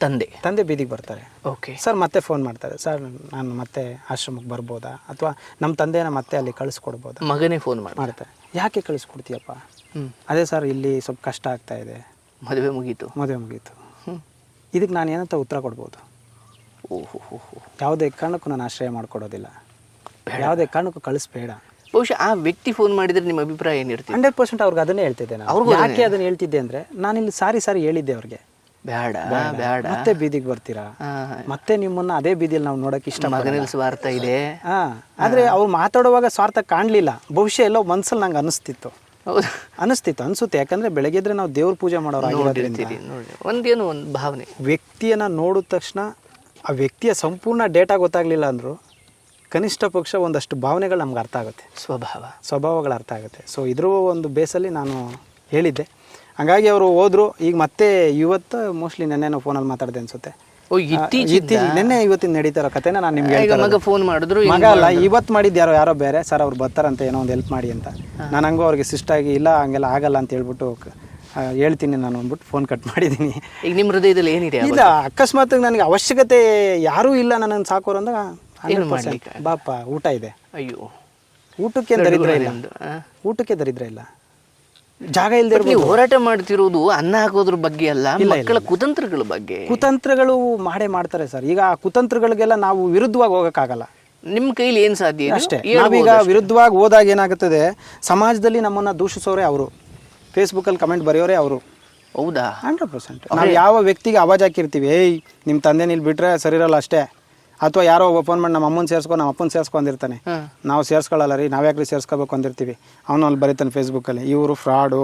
ತಂದೆ. ತಂದೆ ಬೀದಿಗೆ ಬರ್ತಾರೆ. ಓಕೆ ಸರ್ ಮತ್ತೆ ಫೋನ್ ಮಾಡ್ತಾರೆ. ಸರ್ ನಾನು ಮತ್ತೆ ಆಶ್ರಮಕ್ಕೆ ಬರ್ಬೋದಾ? ಅಥವಾ ನಮ್ಮ ತಂದೆನ ಮತ್ತೆ ಅಲ್ಲಿ ಕಳಿಸ್ಕೊಡ್ಬೋದಾ? ಮಗನೇ ಫೋನ್ ಮಾಡಿ ಮಾಡ್ತಾರೆ. ಯಾಕೆ ಕಳಿಸ್ಕೊಡ್ತೀಯಪ್ಪ? ಅದೇ ಸರ್ ಇಲ್ಲಿ ಸ್ವಲ್ಪ ಕಷ್ಟ ಆಗ್ತಾ ಇದೆ. ಮದುವೆ ಮುಗೀತು. ಮದುವೆ ಮುಗೀತು. ಇದಕ್ಕೆ ನಾನು ಏನಂತ ಉತ್ತರ ಕೊಡ್ಬೋದು? ಓಹೋ ಯಾವುದೇ ಕಾರಣಕ್ಕೂ ನಾನು ಆಶ್ರಯ ಮಾಡ್ಕೊಡೋದಿಲ್ಲ. ಯಾವುದೇ ಕಾರಣಕ್ಕೂ ಕಳಿಸ್ಬೇಡ. ಬಹುಶಃ ಆ ವ್ಯಕ್ತಿ ಫೋನ್ ಮಾಡಿದ್ರೆ ನಿಮ್ಮ ಅಭಿಪ್ರಾಯ ಏನಿರುತ್ತೆ? ಹಂಡ್ರೆಡ್ ಪರ್ಸೆಂಟ್ ಅವ್ರಿಗೆ ಅದನ್ನೇ ಹೇಳ್ತಿದ್ದೆ ನಾನು. ಯಾಕೆ ಅದನ್ನು ಹೇಳ್ತಿದ್ದೆ ಅಂದರೆ ನಾನು ಇಲ್ಲಿ ಸಾರಿ ಸಾರಿ ಹೇಳಿದ್ದೆ ಅವ್ರಿಗೆ. ಬೇಡ ಬೇಡ ಮತ್ತೆ ಬೀದಿಗೆ ಬರ್ತೀರಾ? ಮತ್ತೆ ನಿಮ್ಮನ್ನ ಅದೇ ಬೀದಿಯಲ್ಲಿ ನಾವು ನೋಡಕ್ ಇಷ್ಟ ಮಗನಲ್ಲಿ ಸ್ವಾರ್ಥ ಇದೆ. ಹಾ ಆದ್ರೆ ಅವ್ರು ಮಾತಾಡುವಾಗ ಸ್ವಾರ್ಥ ಕಾಣ್ಲಿಲ್ಲ. ಬಹುಶಃ ಎಲ್ಲೋ ಮನ್ಸಲ್ಲಿ ನಂಗೆ ಅನಿಸ್ತಿತ್ತು. ಹೌದು. ಅನಿಸ್ತಿತ್ತು ಅನ್ಸುತ್ತೆ. ಯಾಕಂದ್ರೆ ಬೆಳಗ್ಗೆದ್ರೆ ನಾವು ದೇವ್ರ ಪೂಜೆ ಮಾಡೋರು ಒಂದೇನು ಒಂದು ಭಾವನೆ. ವ್ಯಕ್ತಿಯನ್ನ ನೋಡಿದ ತಕ್ಷಣ ಆ ವ್ಯಕ್ತಿಯ ಸಂಪೂರ್ಣ ಡೇಟಾ ಗೊತ್ತಾಗ್ಲಿಲ್ಲ ಅಂದ್ರು ಕನಿಷ್ಠ ಪಕ್ಷ ಒಂದಷ್ಟು ಭಾವನೆಗಳು ನಮ್ಗೆ ಅರ್ಥ ಆಗುತ್ತೆ. ಸ್ವಭಾವ. ಸ್ವಭಾವಗಳು ಅರ್ಥ ಆಗುತ್ತೆ. ಸೊ ಇದ್ರ ಒಂದು ಬೇಸಲ್ಲಿ ನಾನು ಹೇಳಿದ್ದೆ. ಹಂಗಾಗಿ ಅವರು ಹೋದ್ರು. ಈಗ ಮತ್ತೆ ಇವತ್ತು ಮೋಸ್ಟ್ಲಿ ನೆನ್ನೆನೋ ಫೋನಲ್ಲಿ ಮಾತಾಡಿದೆ ಅನ್ಸುತ್ತೆ. ಓ ಇತ್ತೀಚೆಗೆ ನಿನ್ನೆ ಇವತ್ತಿನ ನಡೀತಾರ ಕಥೆನ ನಾನು ನಿಮ್ಗೆ ಈಗ ಮಗ ಫೋನ್ ಮಾಡಿದ್ರು ಮಗ ಅಲ್ಲ ಇವತ್ತು ಮಾಡಿದ್ದು ಯಾರೋ ಯಾರೋ ಬೇರೆ. ಸರ್ ಅವ್ರು ಬರ್ತಾರಂತ ಏನೋ ಒಂದು ಹೆಲ್ಪ್ ಮಾಡಿ ಅಂತ. ನಾನು ಹಂಗೂ ಅವ್ರಿಗೆ ಸಿಸ್ಟಾಗಿ ಇಲ್ಲ ಹಂಗೆಲ್ಲ ಆಗಲ್ಲ ಅಂತ ಹೇಳ್ಬಿಟ್ಟು ಹೇಳ್ತೀನಿ ನಾನು ಅಂದ್ಬಿಟ್ಟು ಫೋನ್ ಕಟ್ ಮಾಡಿದ್ದೀನಿ. ಈಗ ನಿಮ್ಮ ಹೃದಯದಲ್ಲಿ ಏನಿದೆ ಇಲ್ಲ ಅಕಸ್ಮಾತ್ ನನಗೆ ಅವಶ್ಯಕತೆ ಯಾರೂ ಇಲ್ಲ ನನ್ನನ್ನು ಸಾಕೋರು ಅಂದಾಗ ಏನು 100% ಮಾಡ್ಲಿಕ್ಕೆ? ಬಾಪ ಊಟ ಇದೆ. ಅಯ್ಯೋ. ಊಟಕ್ಕೆ ದರಿದ್ರ ಇಲ್ಲ. ಊಟಕ್ಕೆ ದರಿದ್ರ ಇಲ್ಲ. ಜಾಗ ಇಲ್ಲದೆ ನೀವು ಹೋರಾಟ ಮಾಡ್ತಿರೋದು ಅನ್ನ ಹಾಕೋದ್ರ ಬಗ್ಗೆ ಅಲ್ಲ ಮಕ್ಕಳ ಕುತಂತ್ರಗಳ ಬಗ್ಗೆ. ಕುತಂತ್ರಗಳು ಮಾಡೇ ಮಾಡ್ತಾರೆ ಸರ್. ಈಗ ಆ ಕುತಂತ್ರಗಳಿಗೆಲ್ಲ ನಾವು ವಿರುದ್ಧವಾಗಿ ಹೋಗಕ್ಕಾಗಲ್ಲ. ನಿಮ್ಮ ಕೈಲಿ ಏನ್ ಸಾಧ್ಯ? ಅಷ್ಟೇ. ನಾವೀಗ ವಿರುದ್ಧವಾಗಿ ಹೋದಾಗ ಏನಾಗುತ್ತದೆ? ಸಮಾಜದಲ್ಲಿ ನಮ್ಮನ್ನ ದೂಷಿಸೋರೆ ಅವರು. ಫೇಸ್ಬುಕ್ಕಲ್ಲಿ ಕಮೆಂಟ್ ಬರೆಯೋರೆ ಅವರು. ಹೌದಾ? ಹಂಡ್ರೆಡ್ ಪರ್ಸೆಂಟ್ ನಾವು ಯಾವ ವ್ಯಕ್ತಿಗೆ ಅವಾಜ್ ಹಾಕಿರ್ತೀವಿ ಏಯ್ ನಿಮ್ಮ ತಂದೆ ನಿಲ್ ಬಿಟ್ರೆ ಸರಿರಲ್ಲ ಅಷ್ಟೇ. ಅಥವಾ ಯಾರೋ ಒಬ್ಬ ಫೋನ್ ಮಾಡಿ ನಮ್ಮ ಅಮ್ಮನ ಸೇರಿಸ್ಕೊ ನಮ್ಮ ಅಪ್ಪನ ಸೇರಿಸ್ಕೊಂಡಿರ್ತಾನೆ. ನಾವು ಸೇರಿಸ್ಕೊಳ್ಳಲ್ಲ ರೀ ನಾವ್ಯಾಕ್ರಿ ಸೇರಿಸ್ಕೋಬೇಕು ಅಂದಿರ್ತೀವಿ. ಅವನು ಅಲ್ಲಿ ಬರೀತಾನೆ ಫೇಸ್ಬುಕ್ಕಲ್ಲಿ ಇವರು ಫ್ರಾಡು